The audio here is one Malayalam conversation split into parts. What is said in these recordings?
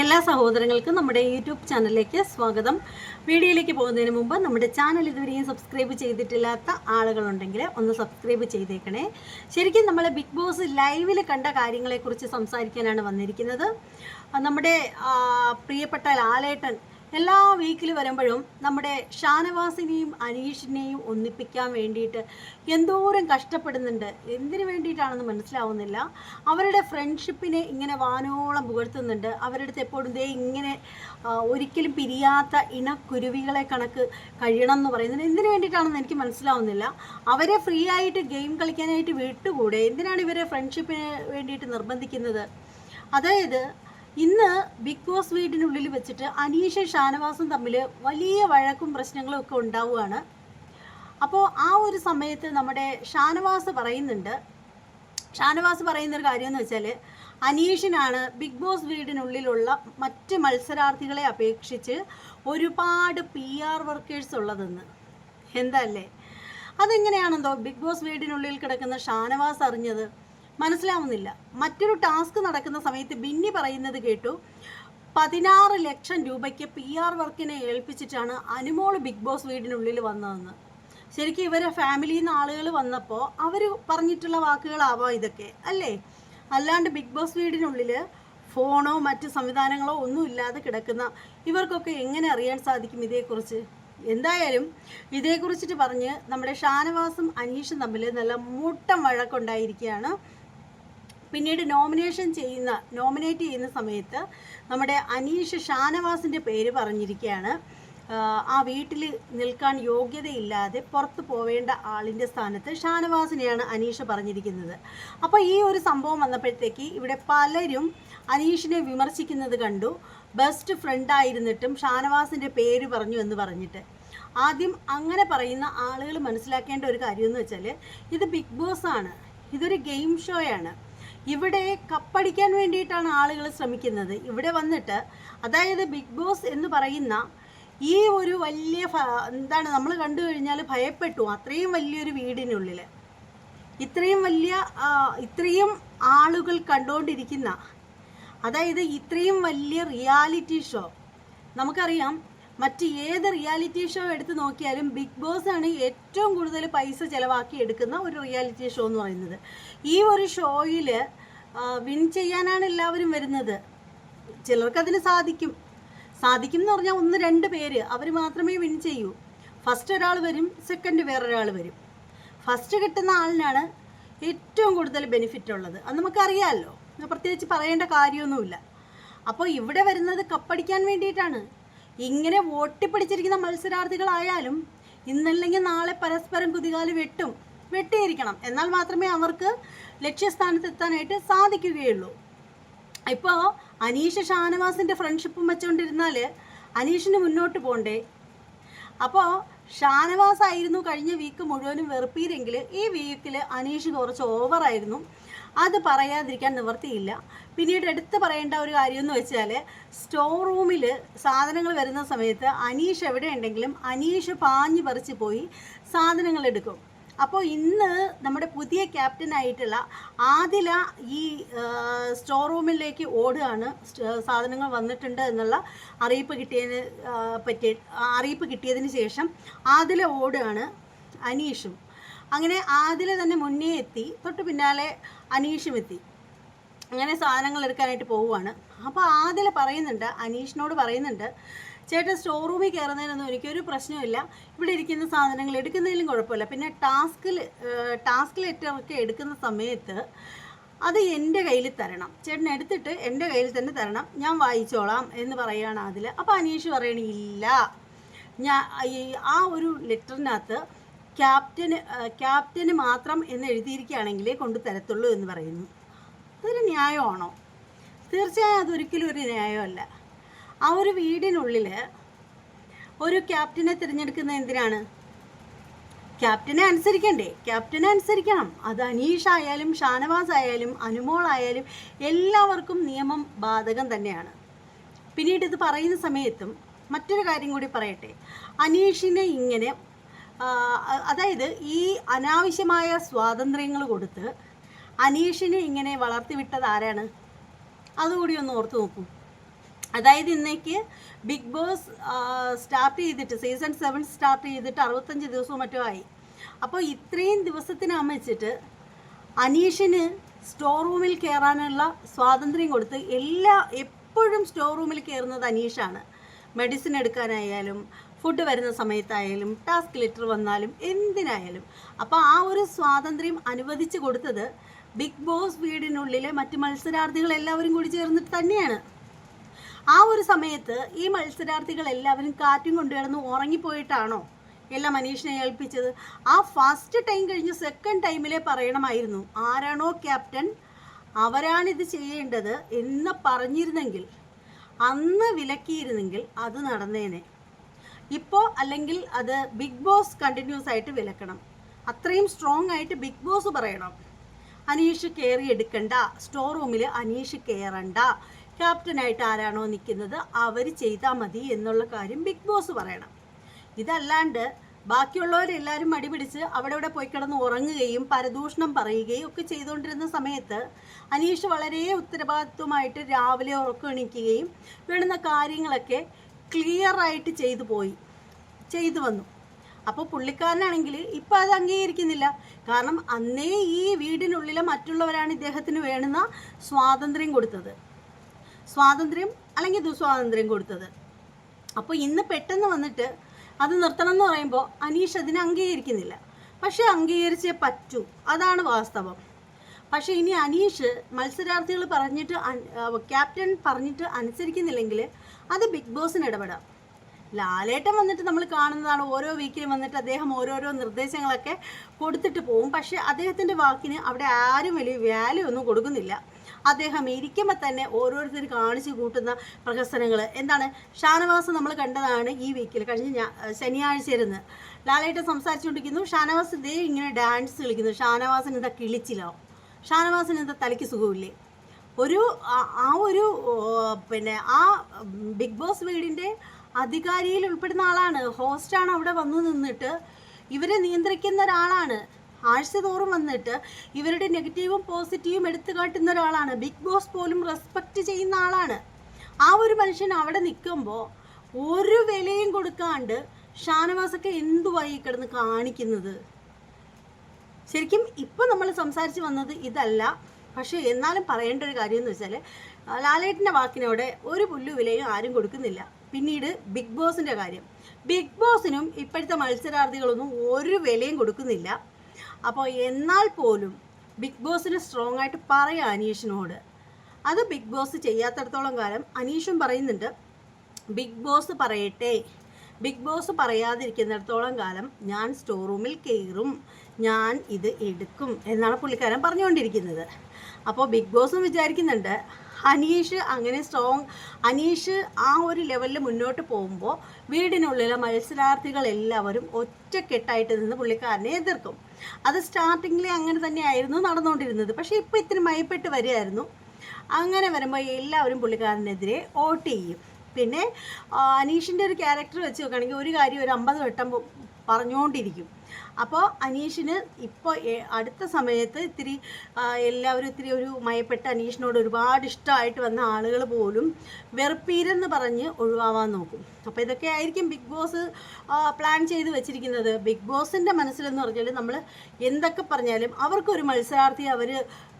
എല്ലാ സഹോദരങ്ങൾക്കും നമ്മുടെ യൂട്യൂബ് ചാനലിലേക്ക് സ്വാഗതം. വീഡിയോയിലേക്ക് പോകുന്നതിന് മുമ്പ് നമ്മുടെ ചാനൽ ഇതുവരെയും സബ്സ്ക്രൈബ് ചെയ്തിട്ടില്ലാത്ത ആളുകളുണ്ടെങ്കിൽ ഒന്ന് സബ്സ്ക്രൈബ് ചെയ്തേക്കണേ. ശരിക്കും നമ്മൾ ബിഗ് ബോസ് ലൈവിൽ കണ്ട കാര്യങ്ങളെക്കുറിച്ച് സംസാരിക്കാനാണ് വന്നിരിക്കുന്നത്. നമ്മുടെ പ്രിയപ്പെട്ട ലാലേട്ടൻ എല്ലാ വീക്കിൽ വരുമ്പോഴും നമ്മുടെ ഷാനവാസിനെയും അനീഷിനെയും ഒന്നിപ്പിക്കാൻ വേണ്ടിയിട്ട് എന്തോരം കഷ്ടപ്പെടുന്നുണ്ട്. എന്തിനു വേണ്ടിയിട്ടാണെന്ന് മനസ്സിലാവുന്നില്ല. അവരുടെ ഫ്രണ്ട്ഷിപ്പിനെ ഇങ്ങനെ വാനോളം പുകഴ്ത്തുന്നുണ്ട്. അവരുടെ അടുത്ത് എപ്പോഴും ദേ ഇങ്ങനെ ഒരിക്കലും പിരിയാത്ത ഇണക്കുരുവികളെ കണക്ക് കഴിയണം എന്ന് പറയുന്നത് എന്തിനു വേണ്ടിയിട്ടാണെന്ന് എനിക്ക് മനസ്സിലാവുന്നില്ല. അവരെ ഫ്രീ ആയിട്ട് ഗെയിം കളിക്കാനായിട്ട് വിട്ടുകൂടെ? എന്തിനാണ് ഇവരെ ഫ്രണ്ട്ഷിപ്പിന് വേണ്ടിയിട്ട് നിർബന്ധിക്കുന്നത്? അതായത് ഇന്ന് ബിഗ് ബോസ് വീടിനുള്ളിൽ വെച്ചിട്ട് അനീഷ ഷാനവാസും തമ്മിൽ വലിയ വഴക്കും പ്രശ്നങ്ങളും ഒക്കെ ഉണ്ടാവുകയാണ്. അപ്പോൾ ആ ഒരു സമയത്ത് നമ്മുടെ ഷാനവാസ് പറയുന്നുണ്ട്. ഷാനവാസ് പറയുന്നൊരു കാര്യം എന്ന് വെച്ചാൽ അനീഷിനാണ് ബിഗ് ബോസ് വീടിനുള്ളിലുള്ള മറ്റ് മത്സരാർത്ഥികളെ അപേക്ഷിച്ച് ഒരുപാട് പി ആർ വർക്കേഴ്സ് ഉള്ളതെന്ന്. എന്തല്ലേ അതെങ്ങനെയാണെന്തോ ബിഗ് ബോസ് വീടിനുള്ളിൽ കിടക്കുന്ന ഷാനവാസ് അറിഞ്ഞത്? മനസ്സിലാവുന്നില്ല. മറ്റൊരു ടാസ്ക് നടക്കുന്ന സമയത്ത് ബിന്നി പറയുന്നത് കേട്ടു പതിനാറ് ലക്ഷം രൂപയ്ക്ക് പി ആർ വർക്കിനെ ഏൽപ്പിച്ചിട്ടാണ് അനുമോൾ ബിഗ് ബോസ് വീടിനുള്ളിൽ വന്നതെന്ന്. ശരിക്കും ഇവരെ ഫാമിലിയിൽ നിന്ന് ആളുകൾ വന്നപ്പോൾ അവർ പറഞ്ഞിട്ടുള്ള വാക്കുകളാവാം ഇതൊക്കെ അല്ലേ? അല്ലാണ്ട് ബിഗ് ബോസ് വീടിനുള്ളിൽ ഫോണോ മറ്റ് സംവിധാനങ്ങളോ ഒന്നും ഇല്ലാതെ കിടക്കുന്ന ഇവർക്കൊക്കെ എങ്ങനെ അറിയാൻ സാധിക്കും ഇതേക്കുറിച്ച്? എന്തായാലും ഇതേക്കുറിച്ചിട്ട് പറഞ്ഞ് നമ്മുടെ ഷാനവാസും അനീഷും തമ്മിൽ നല്ല മുട്ടം വഴക്കുണ്ടായിരിക്കുകയാണ്. പിന്നീട് നോമിനേഷൻ ചെയ്യുന്ന നോമിനേറ്റ് ചെയ്യുന്ന സമയത്ത് നമ്മുടെ അനീഷ് ഷാനവാസിന്റെ പേര് പറഞ്ഞിരിക്കുകയാണ്. ആ വീട്ടിൽ നിൽക്കാൻ യോഗ്യതയില്ലാതെ പുറത്തു പോവേണ്ട ആളിന്റെ സ്ഥാനത്ത് ഷാനവാസിനെയാണ് അനീഷ് പറഞ്ഞിരിക്കുന്നത്. അപ്പോൾ ഈ ഒരു സംഭവം വന്നപ്പോഴത്തേക്ക് ഇവിടെ പലരും അനീഷിനെ വിമർശിക്കുന്നത് കണ്ടു. ബെസ്റ്റ് ഫ്രണ്ടായിരുന്നിട്ടും ഷാനവാസിന്റെ പേര് പറഞ്ഞു എന്ന് പറഞ്ഞിട്ട്. ആദ്യം അങ്ങനെ പറയുന്ന ആളുകൾ മനസ്സിലാക്കേണ്ട ഒരു കാര്യമെന്ന് വെച്ചാൽ ഇത് ബിഗ് ബോസ് ആണ്. ഇതൊരു ഗെയിം ഷോയാണ്. ഇവിടെ കപ്പടിക്കാൻ വേണ്ടിയിട്ടാണ് ആളുകൾ ശ്രമിക്കുന്നത്. ഇവിടെ വന്നിട്ട് അതായത് ബിഗ് ബോസ് എന്ന് പറയുന്ന ഈ ഒരു വലിയ എന്താണ് നമ്മൾ കണ്ടു കഴിഞ്ഞാൽ ഭയപ്പെട്ടു അത്രയും വലിയൊരു വീടിനുള്ളിൽ ഇത്രയും വലിയ ഇത്രയും ആളുകൾ കണ്ടുകൊണ്ടിരിക്കുന്ന അതായത് ഇത്രയും വലിയ റിയാലിറ്റി ഷോ. നമുക്കറിയാം മറ്റ് ഏത് റിയാലിറ്റി ഷോ എടുത്ത് നോക്കിയാലും ബിഗ് ബോസ് ആണ് ഏറ്റവും കൂടുതൽ പൈസ ചിലവാക്കി എടുക്കുന്ന ഒരു റിയാലിറ്റി ഷോ എന്ന് പറയുന്നത്. ഈ ഒരു ഷോയിൽ വിൻ ചെയ്യാനാണ് എല്ലാവരും വരുന്നത്. ചിലർക്ക് ചിലർക്കതിന് സാധിക്കും. സാധിക്കും എന്ന് പറഞ്ഞാൽ ഒന്ന് രണ്ട് പേര് അവർ മാത്രമേ വിൻ ചെയ്യൂ. ഫസ്റ്റ് ഒരാൾ വരും സെക്കൻഡ് വേറൊരാൾ വരും. ഫസ്റ്റ് കിട്ടുന്ന ആളിനാണ് ഏറ്റവും കൂടുതൽ ബെനിഫിറ്റ് ഉള്ളത്. അത് നമുക്കറിയാമല്ലോ പ്രത്യേകിച്ച് പറയേണ്ട കാര്യമൊന്നുമില്ല. അപ്പോൾ ഇവിടെ വരുന്നത് കപ്പടിക്കാൻ വേണ്ടിയിട്ടാണ്. ഇങ്ങനെ വോട്ടിപ്പിടിച്ചിരിക്കുന്ന മത്സരാർത്ഥികളായാലും ഇന്നല്ലെങ്കിൽ നാളെ പരസ്പരം കുതികാൽ വെട്ടും വെട്ടിയിരിക്കണം. എന്നാൽ മാത്രമേ അവർക്ക് ലക്ഷ്യസ്ഥാനത്ത് എത്താനായിട്ട് സാധിക്കുകയുള്ളൂ. ഇപ്പോൾ അനീഷ് ഷാനവാസിന്റെ ഫ്രണ്ട്ഷിപ്പും വെച്ചുകൊണ്ടിരുന്നാൽ അനീഷിന് മുന്നോട്ട് പോകണ്ടേ അപ്പോൾ ഷാനവാസ് ആയിരുന്നു കഴിഞ്ഞ വീക്ക് മുഴുവനും വെറുപ്പീരെങ്കിൽ ഈ വീക്കിൽ അനീഷ് കുറച്ച് ഓവറായിരുന്നു അത് പറയാതിരിക്കാൻ നിവർത്തിയില്ല പിന്നീട് എടുത്തു പറയേണ്ട ഒരു കാര്യം എന്ന് വെച്ചാൽ സ്റ്റോർ റൂമിൽ സാധനങ്ങൾ വരുന്ന സമയത്ത് അനീഷ് എവിടെ ഉണ്ടെങ്കിലും അനീഷ് പാഞ്ഞു പറിച്ച് പോയി സാധനങ്ങൾ എടുക്കും. അപ്പോൾ ഇന്ന് നമ്മുടെ പുതിയ ക്യാപ്റ്റനായിട്ടുള്ള ആദില ഈ സ്റ്റോർ റൂമിലേക്ക് ഓടുകയാണ്. സാധനങ്ങൾ വന്നിട്ടുണ്ട് എന്നുള്ള അറിയിപ്പ് കിട്ടിയതിന് പറ്റി അറിയിപ്പ് കിട്ടിയതിന് ശേഷം ആദില ഓടുകയാണ് അനീഷും. അങ്ങനെ ആദില തന്നെ മുന്നേ എത്തി. തൊട്ട് പിന്നാലെ അനീഷും എത്തി. അങ്ങനെ സാധനങ്ങൾ എടുക്കാനായിട്ട് പോവുകയാണ്. അപ്പോൾ ആദില പറയുന്നുണ്ട് അനീഷിനോട് പറയുന്നുണ്ട് ചേട്ടൻ സ്റ്റോർ റൂമിൽ കയറുന്നതിനൊന്നും എനിക്കൊരു പ്രശ്നമില്ല ഇവിടെ ഇരിക്കുന്ന സാധനങ്ങൾ എടുക്കുന്നതിലും കുഴപ്പമില്ല. പിന്നെ ടാസ്കിൽ ടാസ്ക് ലെറ്ററൊക്കെ എടുക്കുന്ന സമയത്ത് അത് എന്റെ കയ്യിൽ തരണം. ചേട്ടൻ എടുത്തിട്ട് എന്റെ കയ്യിൽ തന്നെ തരണം. ഞാൻ വായിച്ചോളാം എന്ന് പറയുകയാണ് അതിൽ അപ്പോൾ അനീഷ് പറയണില്ല ഞാൻ ആ ഒരു ലെറ്ററിനകത്ത് ക്യാപ്റ്റന് ക്യാപ്റ്റന് മാത്രം എന്ന് എഴുതിയിരിക്കുകയാണെങ്കിലേ കൊണ്ട് തരത്തുള്ളൂ എന്ന് പറയുന്നു. അതൊരു ന്യായമാണോ? തീർച്ചയായും അതൊരിക്കലും ഒരു ന്യായമല്ല. ആ ഒരു വീടിനുള്ളിൽ ഒരു ക്യാപ്റ്റനെ തിരഞ്ഞെടുക്കുന്നത് എന്തിനാണ്? ക്യാപ്റ്റനെ അനുസരിക്കണ്ടേ? ക്യാപ്റ്റനെ അനുസരിക്കണം. അത് അനീഷ് ആയാലും ഷാനവാസ് ആയാലും അനുമോൾ ആയാലും എല്ലാവർക്കും നിയമം ബാധകം തന്നെയാണ്. പിന്നീട് ഇത് പറയുന്ന സമയത്തും മറ്റൊരു കാര്യം കൂടി പറയട്ടെ. അനീഷിനെ ഇങ്ങനെ അതായത് ഈ അനാവശ്യമായ സ്വാതന്ത്ര്യങ്ങൾ കൊടുത്ത് അനീഷിനെ ഇങ്ങനെ വളർത്തിവിട്ടത് ആരാണ്? അതുകൂടി ഒന്ന് ഓർത്തു നോക്കൂ. അതായത് ഇന്നേക്ക് ബിഗ് ബോസ് സ്റ്റാർട്ട് ചെയ്തിട്ട് സീസൺ സെവൻ സ്റ്റാർട്ട് ചെയ്തിട്ട് അറുപത്തഞ്ച് ദിവസവും മറ്റോ ആയി. അപ്പോൾ ഇത്രയും ദിവസത്തിനാകുമ്പോൾ വെച്ചിട്ട് അനീഷിന് സ്റ്റോർ റൂമിൽ കയറാനുള്ള സ്വാതന്ത്ര്യം കൊടുത്ത് എല്ലാ എപ്പോഴും സ്റ്റോർ റൂമിൽ കയറുന്നത് അനീഷാണ്. മെഡിസിൻ എടുക്കാനായാലും ഫുഡ് വരുന്ന സമയത്തായാലും ടാസ്ക് ലെറ്റർ വന്നാലും എന്തിനായാലും. അപ്പോൾ ആ ഒരു സ്വാതന്ത്ര്യം അനുവദിച്ചു കൊടുത്തത് ബിഗ് ബോസ് വീടിനുള്ളിലെ മറ്റ് മത്സരാർത്ഥികൾ എല്ലാവരും കൂടി ചേർന്നിട്ട് തന്നെയാണ്. ആ ഒരു സമയത്ത് ഈ മത്സരാർത്ഥികൾ എല്ലാവരും കാറ്റും കൊണ്ട് കിടന്ന് ഉറങ്ങിപ്പോയിട്ടാണോ? എല്ലാം മനീഷിനെ ഏൽപ്പിച്ചത്. ആ ഫസ്റ്റ് ടൈം കഴിഞ്ഞ് സെക്കൻഡ് ടൈമിലെ പറയണമായിരുന്നു ആരാണോ ക്യാപ്റ്റൻ അവരാണിത് ചെയ്യേണ്ടത് എന്ന് പറഞ്ഞിരുന്നെങ്കിൽ അന്ന് വിലക്കിയിരുന്നെങ്കിൽ അത് നടന്നേനെ. ഇപ്പോൾ അല്ലെങ്കിൽ അത് ബിഗ് ബോസ് കണ്ടിന്യൂസ് ആയിട്ട് വിലക്കണം. അത്രയും സ്ട്രോങ് ആയിട്ട് ബിഗ് ബോസ് പറയണം. അനീഷ് കയറി എടുക്കണ്ട. സ്റ്റോർ റൂമിൽ അനീഷ് കയറണ്ട. ക്യാപ്റ്റനായിട്ട് ആരാണോ നിൽക്കുന്നത് അവർ ചെയ്താൽ മതി എന്നുള്ള കാര്യം ബിഗ് ബോസ് പറയണം. ഇതല്ലാണ്ട് ബാക്കിയുള്ളവരെല്ലാവരും മടി പിടിച്ച് അവിടെ ഇവിടെ പോയി കിടന്ന് ഉറങ്ങുകയും പരദൂഷണം പറയുകയും ഒക്കെ ചെയ്തുകൊണ്ടിരുന്ന സമയത്ത് അനീഷ് വളരെ ഉത്തരവാദിത്വമായിട്ട് രാവിലെ ഉറക്കം എണീക്കുകയും വേണ്ടുന്ന കാര്യങ്ങളൊക്കെ ക്ലിയർ ആയിട്ട് ചെയ്തു പോയി. ചെയ്തു വന്നു. അപ്പോൾ പുള്ളിക്കാരനാണെങ്കിൽ ഇപ്പോൾ അത് അംഗീകരിക്കുന്നില്ല. കാരണം അന്നേ ഈ വീടിനുള്ളിലെ മറ്റുള്ളവരാണ് ഇദ്ദേഹത്തിന് വേണ്ടുന്ന സ്വാതന്ത്ര്യം കൊടുത്തത്. സ്വാതന്ത്ര്യം അല്ലെങ്കിൽ ദുസ്വാതന്ത്ര്യം കൊടുത്തത്. അപ്പോൾ ഇന്ന് പെട്ടെന്ന് വന്നിട്ട് അത് നിർത്തണം എന്ന് പറയുമ്പോൾ അനീഷ് അതിനെ അംഗീകരിക്കുന്നില്ല. പക്ഷേ അംഗീകരിച്ചേ പറ്റൂ. അതാണ് വാസ്തവം. പക്ഷേ ഇനി അനീഷ് മത്സരാർത്ഥികൾ പറഞ്ഞിട്ട് ക്യാപ്റ്റൻ പറഞ്ഞിട്ട് അനുസരിക്കുന്നില്ലെങ്കിൽ അത് ബിഗ് ബോസിന് ഇടപെടാം. ലാലേട്ടൻ വന്നിട്ട് നമ്മൾ കാണുന്നതാണ് ഓരോ വീക്കിലും വന്നിട്ട് അദ്ദേഹം ഓരോരോ നിർദ്ദേശങ്ങളൊക്കെ കൊടുത്തിട്ട് പോവും. പക്ഷേ അദ്ദേഹത്തിന്റെ വാക്കിന് അവിടെ ആരും വലിയ വാല്യൂ ഒന്നും കൊടുക്കുന്നില്ല. അദ്ദേഹം ഇരിക്കുമ്പോൾ തന്നെ ഓരോരുത്തർ കാണിച്ചു കൂട്ടുന്ന പ്രഹസനങ്ങൾ എന്താണ്? ഷാനവാസ് നമ്മൾ കണ്ടതാണ് ഈ വീക്കിൽ കഴിഞ്ഞ ശനിയാഴ്ച ഇരുന്ന് ലാലേട്ടൻ സംസാരിച്ചുകൊണ്ടിരിക്കുന്നു. ഷാനവാസ് ഇതേ ഇങ്ങനെ ഡാൻസ് കളിക്കുന്നു. ഷാനവാസിന് എന്താ കിളിച്ചിലോ? ഷാനവാസിന് എന്താ തലയ്ക്ക് സുഖമില്ലേ? ഒരു ആ- ഒരു പിന്നെ ആ ബിഗ് ബോസ് വീടിന്റെ അധികാരിയിൽ ഉൾപ്പെടുന്ന ആളാണ്. ഹോസ്റ്റാണ് അവിടെ വന്നു നിന്നിട്ട് ഇവരെ നിയന്ത്രിക്കുന്ന ഒരാളാണ്. ആഴ്ച തോറും വന്നിട്ട് ഇവരുടെ നെഗറ്റീവും പോസിറ്റീവും എടുത്തു കാട്ടുന്ന ഒരാളാണ്. ബിഗ് ബോസ് പോലും റെസ്പെക്റ്റ് ചെയ്യുന്ന ആളാണ്. ആ ഒരു മനുഷ്യൻ അവിടെ നിൽക്കുമ്പോൾ ഒരു വിലയും കൊടുക്കാണ്ട് ഷാനവാസൊക്കെ എന്തുവായി കിടന്ന് കാണിക്കുന്നത്? ശരിക്കും ഇപ്പം നമ്മൾ സംസാരിച്ച് വന്നത് ഇതല്ല. പക്ഷേ എന്നാലും പറയേണ്ട ഒരു കാര്യം എന്ന് വെച്ചാൽ ലാലേട്ടന്റെ വാക്കിനോട് ഒരു പുല്ലു വിലയും ആരും കൊടുക്കുന്നില്ല. പിന്നീട് ബിഗ് ബോസിന്റെ കാര്യം. ബിഗ് ബോസിനും ഇപ്പോഴത്തെ മത്സരാർത്ഥികളൊന്നും ഒരു വിലയും കൊടുക്കുന്നില്ല. അപ്പോൾ എന്നാൽ പോലും ബിഗ് ബോസിന് സ്ട്രോങ് ആയിട്ട് പറയാം അനീഷിനോട്. അത് ബിഗ് ബോസ് ചെയ്യാത്തടത്തോളം കാലം അനീഷും പറയുന്നുണ്ട് ബിഗ് ബോസ് പറയട്ടെ. ബിഗ് ബോസ് പറയാതിരിക്കുന്നിടത്തോളം കാലം ഞാൻ സ്റ്റോർ റൂമിൽ കയറും. ഞാൻ ഇത് എടുക്കും എന്നാണ് പുള്ളിക്കാരൻ പറഞ്ഞുകൊണ്ടിരിക്കുന്നത്. അപ്പോൾ ബിഗ് ബോസും വിചാരിക്കുന്നുണ്ട് അനീഷ് അങ്ങനെ സ്ട്രോങ് അനീഷ് ആ ഒരു ലെവലിൽ മുന്നോട്ട് പോകുമ്പോൾ വീടിനുള്ളിലെ മത്സരാർത്ഥികൾ എല്ലാവരും ഒറ്റക്കെട്ടായിട്ട് നിന്ന് പുള്ളിക്കാരനെ എതിർക്കും. അത് സ്റ്റാർട്ടിങ്ങിൽ അങ്ങനെ തന്നെയായിരുന്നു നടന്നുകൊണ്ടിരുന്നത്. പക്ഷേ ഇപ്പോൾ ഇത്തിരി മയപ്പെട്ട് വരികയായിരുന്നു. അങ്ങനെ വരുമ്പോൾ എല്ലാവരും പുള്ളിക്കാരനെതിരെ വോട്ട് ചെയ്യും. പിന്നെ അനീഷിന്റെ ഒരു ക്യാരക്ടർ വെച്ച് നോക്കുകയാണെങ്കിൽ ഒരു കാര്യം ഒരു അമ്പത് വട്ടം പറഞ്ഞുകൊണ്ടിരിക്കും. അപ്പോൾ അനീഷിന് ഇപ്പോൾ അടുത്ത സമയത്ത് ഇത്തിരി എല്ലാവരും ഇത്തിരി ഒരു മയപ്പെട്ട അനീഷിനോട് ഒരുപാട് ഇഷ്ടമായിട്ട് വന്ന ആളുകൾ പോലും വെറുപ്പീരെന്ന് പറഞ്ഞ് ഒഴിവാവാൻ നോക്കും. അപ്പോൾ ഇതൊക്കെ ആയിരിക്കും ബിഗ് ബോസ് പ്ലാൻ ചെയ്ത് വെച്ചിരിക്കുന്നത്. ബിഗ് ബോസിന്റെ മനസ്സിലെന്ന് പറഞ്ഞാൽ നമ്മൾ എന്തൊക്കെ പറഞ്ഞാലും അവർക്കൊരു മത്സരാർത്ഥി അവർ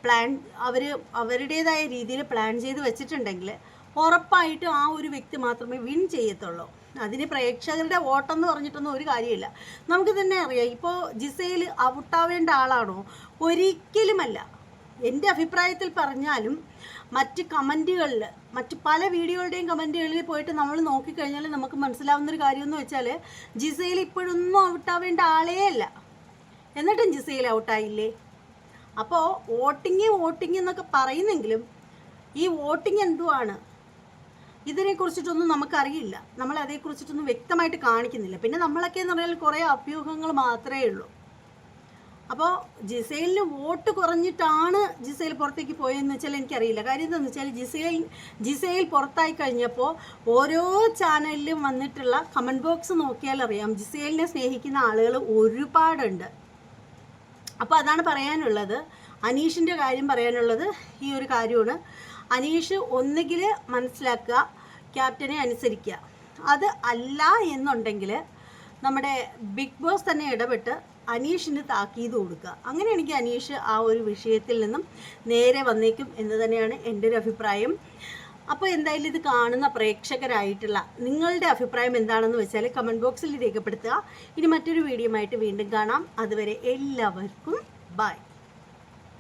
പ്ലാൻ അവർ അവരുടേതായ രീതിയിൽ പ്ലാൻ ചെയ്ത് വെച്ചിട്ടുണ്ടെങ്കിൽ ഉറപ്പായിട്ടും ആ ഒരു വ്യക്തി മാത്രമേ വിൻ ചെയ്യത്തുള്ളൂ. അതിന് പ്രേക്ഷകരുടെ വോട്ടെന്ന് പറഞ്ഞിട്ടൊന്നും ഒരു കാര്യമില്ല. നമുക്ക് തന്നെ അറിയാം ഇപ്പോൾ ജിസയിൽ ഔട്ടാവേണ്ട ആളാണോ? ഒരിക്കലുമല്ല. എന്റെ അഭിപ്രായത്തിൽ പറഞ്ഞാലും മറ്റ് കമന്റുകളിൽ മറ്റ് പല വീഡിയോകളുടെയും കമന്റുകളിൽ പോയിട്ട് നമ്മൾ നോക്കിക്കഴിഞ്ഞാൽ നമുക്ക് മനസ്സിലാവുന്നൊരു കാര്യമെന്ന് വെച്ചാൽ ജിസയിൽ ഇപ്പോഴൊന്നും ഔട്ടാവേണ്ട ആളേ അല്ല. എന്നിട്ടും ജിസയിൽ ഔട്ടായില്ലേ? അപ്പോൾ വോട്ടിങ് വോട്ടിങ് എന്നൊക്കെ പറയുന്നെങ്കിലും ഈ വോട്ടിങ് എന്തുവാണ്? ഇതിനെക്കുറിച്ചിട്ടൊന്നും നമുക്കറിയില്ല. നമ്മൾ അതേക്കുറിച്ചിട്ടൊന്നും വ്യക്തമായിട്ട് കാണിക്കുന്നില്ല. പിന്നെ നമ്മളൊക്കെ എന്ന് പറഞ്ഞാൽ കുറേ അഭ്യൂഹങ്ങൾ മാത്രമേ ഉള്ളൂ. അപ്പോൾ ജിസൈലിന് വോട്ട് കുറഞ്ഞിട്ടാണ് ജിസൈൽ പുറത്തേക്ക് പോയതെന്ന് വെച്ചാൽ എനിക്കറിയില്ല. കാര്യം എന്താണെന്ന് വെച്ചാൽ ജിസൈൽ ജിസൈൽ പുറത്തായി കഴിഞ്ഞപ്പോൾ ഓരോ ചാനലിലും വന്നിട്ടുള്ള കമന്റ് ബോക്സ് നോക്കിയാൽ അറിയാം ജിസൈലിനെ സ്നേഹിക്കുന്ന ആളുകൾ ഒരുപാടുണ്ട്. അപ്പോൾ അതാണ് പറയാനുള്ളത്. അനീഷിന്റെ കാര്യം പറയാനുള്ളത് ഈ ഒരു കാര്യമാണ്. അനീഷ് ഒന്നുകിൽ മനസ്സിലാക്കുക ക്യാപ്റ്റനെ അനുസരിക്കുക. അത് അല്ല എന്നുണ്ടെങ്കിൽ നമ്മുടെ ബിഗ് ബോസ് തന്നെ ഇടപെട്ട് അനീഷിന് താക്കീത് കൊടുക്കുക. അങ്ങനെ എനിക്ക് അനീഷ് ആ ഒരു വിഷയത്തിൽ നിന്നും നേരെ വന്നേക്കും എന്ന് തന്നെയാണ് എന്റെ ഒരു അഭിപ്രായം. അപ്പോൾ എന്തായാലും ഇത് കാണുന്ന പ്രേക്ഷകരായിട്ടുള്ള നിങ്ങളുടെ അഭിപ്രായം എന്താണെന്ന് വെച്ചാൽ കമന്റ് ബോക്സിൽ രേഖപ്പെടുത്തുക. ഇനി മറ്റൊരു വീഡിയോ ആയിട്ട് വീണ്ടും കാണാം. അതുവരെ എല്ലാവർക്കും ബൈ